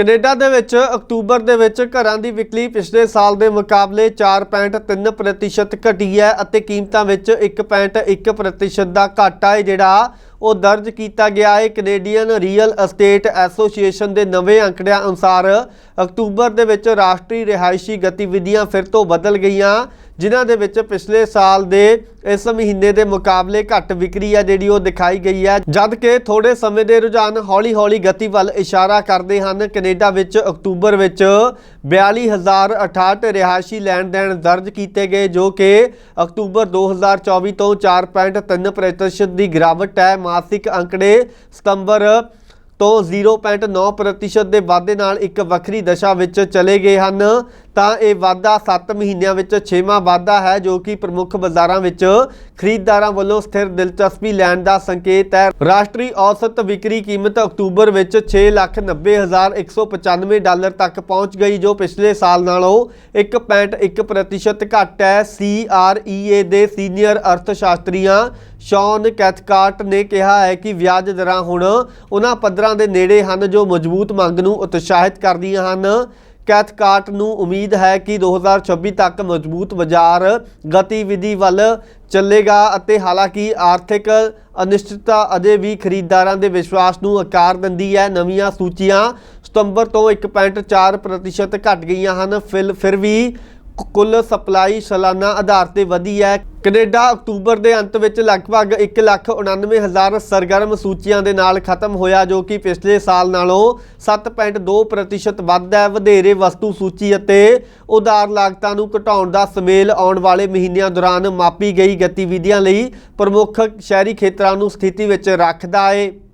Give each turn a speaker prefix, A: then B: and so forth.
A: Canada ਦੇ ਵਿੱਚ October ਦੇ ਵਿੱਚ ਘਰਾਂ ਦੀ ਵਿਕਰੀ ਪਿਛਲੇ ਸਾਲ ਦੇ ਮੁਕਾਬਲੇ 4.3% ਘਟੀ ਹੈ ਅਤੇ ਕੀਮਤਾਂ ਵਿੱਚ 1.1% ਦਾ ਘਾਟਾ ਹੈ, ਜਿਹੜਾ ਉਹ ਦਰਜ ਕੀਤਾ ਗਿਆ ਹੈ। ਕੈਨੇਡੀਅਨ ਰੀਅਲ ਅਸਟੇਟ ਐਸੋਸੀਏਸ਼ਨ ਦੇ ਨਵੇਂ ਅੰਕੜਿਆਂ ਅਨੁਸਾਰ ਅਕਤੂਬਰ ਦੇ ਵਿੱਚ ਰਾਸ਼ਟਰੀ ਰਿਹਾਇਸ਼ੀ ਗਤੀਵਿਧੀਆਂ ਫਿਰ ਤੋਂ ਬਦਲ ਗਈਆਂ, ਜਿਨ੍ਹਾਂ ਦੇ ਵਿੱਚ ਪਿਛਲੇ ਸਾਲ ਦੇ ਇਸ ਮਹੀਨੇ ਦੇ ਮੁਕਾਬਲੇ ਘੱਟ ਵਿਕਰੀ ਹੈ ਜਿਹੜੀ ਉਹ ਦਿਖਾਈ ਗਈ ਹੈ ਜਦ ਕਿ ਥੋੜੇ ਸਮੇਂ ਦੇ ਰੁਝਾਨ ਹੌਲੀ-ਹੌਲੀ ਗਤੀ ਵੱਲ ਇਸ਼ਾਰਾ ਕਰਦੇ ਹਨ। ਕੈਨੇਡਾ ਵਿੱਚ ਅਕਤੂਬਰ ਵਿੱਚ 42068 ਰਿਹਾਇਸ਼ੀ ਲੈਣ ਦੇਣ ਦਰਜ ਕੀਤੇ ਗਏ, ਜੋ ਕਿ ਅਕਤੂਬਰ 2024 ਤੋਂ 4.3% ਦੀ ਗਿਰਾਵਟ ਹੈ। ਮਾਸਿਕ ਅੰਕੜੇ ਸਤੰਬਰ ਤੋਂ 0.9% ਦੇ ਵਾਧੇ ਨਾਲ ਇੱਕ ਵੱਖਰੀ ਦਸ਼ਾ ਵਿੱਚ ਚਲੇ ਗਏ ਹਨ। ਤਾਂ ਇਹ ਵਾਧਾ 7 ਮਹੀਨਿਆਂ ਵਿੱਚ 6ਵਾਂ ਵਾਧਾ ਹੈ ਜੋ ਕਿ ਪ੍ਰਮੁੱਖ ਬਾਜ਼ਾਰਾਂ ਵਿੱਚ ਖਰੀਦਦਾਰਾਂ ਵੱਲੋਂ ਸਥਿਰ ਦਿਲਚਸਪੀ ਲੈਣ ਦਾ ਸੰਕੇਤ ਹੈ। ਰਾਸ਼ਟਰੀ ਔਸਤ ਵਿਕਰੀ ਕੀਮਤ ਅਕਤੂਬਰ ਵਿੱਚ 6,90,195 ਡਾਲਰ ਤੱਕ ਪਹੁੰਚ ਗਈ ਜੋ ਪਿਛਲੇ ਸਾਲ ਨਾਲੋਂ 1.1% ਘੱਟ ਹੈ। CREA ਦੇ ਸੀਨੀਅਰ ਅਰਥਸ਼ਾਸਤਰੀਆਂ ਸ਼ੌਨ ਕੈਥਕਾਰਟ ਨੇ ਕਿਹਾ ਹੈ ਕਿ ਵਿਆਜ ਦਰਾਂ ਹੁਣ ਉਹਨਾਂ ਪੱਧਰਾਂ ਦੇ ਨੇੜੇ ਹਨ ਜੋ ਮਜ਼ਬੂਤ ਮੰਗ ਨੂੰ ਉਤਸ਼ਾਹਿਤ ਕਰਦੀਆਂ ਹਨ। ਕੈਥਕਾਰਟ ਨੂੰ ਉਮੀਦ ਹੈ ਕਿ 2026 ਤੱਕ ਮਜ਼ਬੂਤ ਬਾਜ਼ਾਰ ਗਤੀਵਿਧੀ ਵੱਲ ਚੱਲੇਗਾ ਅਤੇ ਹਾਲਾਂਕਿ ਆਰਥਿਕ ਅਨਿਸ਼ਚਿਤਤਾ ਅਜੇ ਵੀ ਖਰੀਦਦਾਰਾਂ ਦੇ ਵਿਸ਼ਵਾਸ ਨੂੰ ਆਕਾਰ ਦਿੰਦੀ ਹੈ। ਨਵੀਆਂ ਸੂਚੀਆਂ ਸਤੰਬਰ ਤੋਂ 1.4% ਘਟ ਗਈਆਂ ਹਨ। ਫਿਰ ਫਿਰ ਵੀ ਕੁੱਲ ਸਪਲਾਈ ਸਾਲਾਨਾ ਆਧਾਰ ਤੇ ਵਧੀ ਹੈ। ਕੈਨੇਡਾ ਅਕਤੂਬਰ ਦੇ ਅੰਤ ਵਿੱਚ ਲਗਭਗ 1,99,000 ਸਰਗਰਮ ਸੂਚੀਆਂ ਦੇ ਨਾਲ ਖਤਮ ਹੋਇਆ ਜੋ ਕਿ ਪਿਛਲੇ ਸਾਲ ਨਾਲੋਂ 7.2% ਵੱਧ ਹੈ। ਵਧੇਰੇ ਵਸਤੂ ਸੂਚੀ ਅਤੇ ਉਧਾਰ ਲਾਗਤਾਂ ਨੂੰ ਘਟਾਉਣ ਦਾ ਸਮੇਲ ਆਉਣ ਵਾਲੇ ਮਹੀਨਿਆਂ ਦੌਰਾਨ ਮਾਪੀ ਗਈ ਗਤੀਵਿਧੀਆਂ ਲਈ ਪ੍ਰਮੁੱਖ ਸ਼ਹਿਰੀ ਖੇਤਰਾਂ ਨੂੰ ਸਥਿਤੀ ਵਿੱਚ ਰੱਖਦਾ ਹੈ